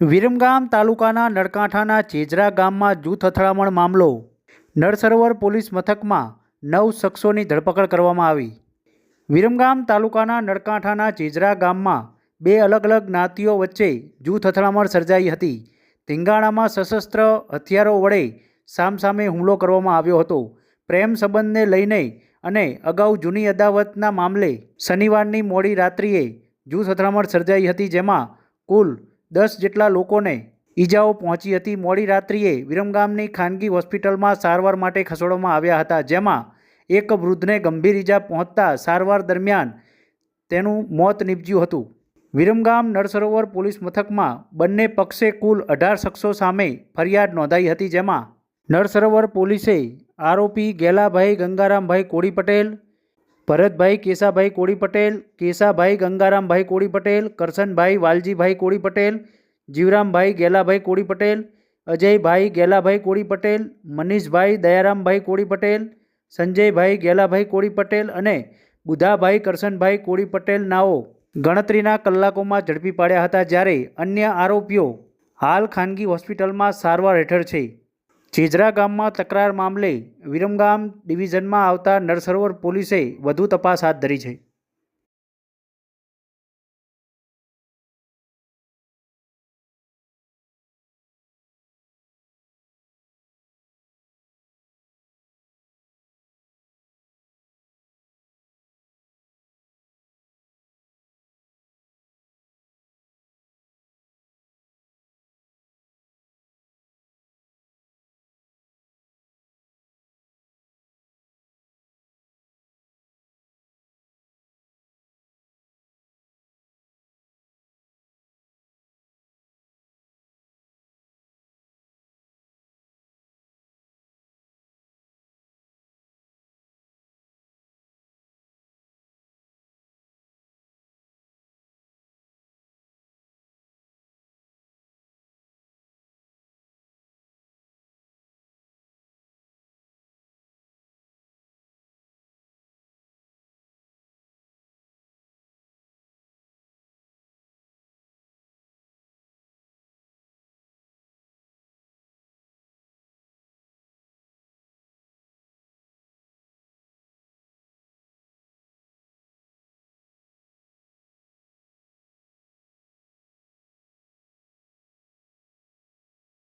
વિરમગામ તાલુકાના નળકાંઠાના ચેજરા ગામમાં જૂથ અથડામણ મામલો. નળસરોવર પોલીસ મથકમાં નવ શખ્સોની ધરપકડ કરવામાં આવી. વિરમગામ તાલુકાના નળકાંઠાના ચેજરા ગામમાં બે અલગ અલગ જ્ઞાતિઓ વચ્ચે જૂથ અથડામણ સર્જાઈ હતી. ધીંગાણામાં સશસ્ત્ર હથિયારો વડે સામસામે હુમલો કરવામાં આવ્યો હતો. પ્રેમ સંબંધને લઈને અને અગાઉ જૂની અદાવતના મામલે શનિવારની મોડી રાત્રિએ જૂથ અથડામણ સર્જાઈ હતી, જેમાં કુલ દસ જેટલા લોકોને ઈજાઓ પહોંચી હતી. મોડી રાત્રિએ વિરમગામની ખાનગી હોસ્પિટલમાં સારવાર માટે ખસેડવામાં આવ્યા હતા, જેમાં એક વૃદ્ધને ગંભીર ઈજા પહોંચતા સારવાર દરમિયાન તેનું મોત નીપજ્યું હતું. વિરમગામ નળસરોવર પોલીસ મથકમાં બંને પક્ષે કુલ અઢાર શખ્સો સામે ફરિયાદ નોંધાઈ હતી, જેમાં નળસરોવર પોલીસે આરોપી ગેલાભાઈ ગંગારામભાઈ કોળી પટેલ ભરતભાઈ, કેસાભાઈ કોળી પટેલ કેસાભાઈ ગંગારામભાઈ કોળી પટેલ કરશનભાઈ વાલજીભાઈ કોળી પટેલ જીવરામભાઈ ગેલાભાઈ કોળી પટેલ અજયભાઈ ગેલાભાઈ કોળી પટેલ મનીષભાઈ દયારામભાઈ કોળી પટેલ સંજયભાઈ ગેલાભાઈ કોળી પટેલ અને બુધાભાઈ કરશનભાઈ કોળી પટેલ નાઓ ગણતરીના કલાકોમાં ઝડપી પાડ્યા હતા જ્યારે અન્ય આરોપીઓ હાલ ખાનગી હોસ્પિટલમાં સારવાર હેઠળ છે. ચેજરા ગામમાં તકરાર મામલે વિરમગામ ડિવિઝનમાં આવતા નરસરોવર પોલીસે વધુ તપાસ હાથ ધરી છે.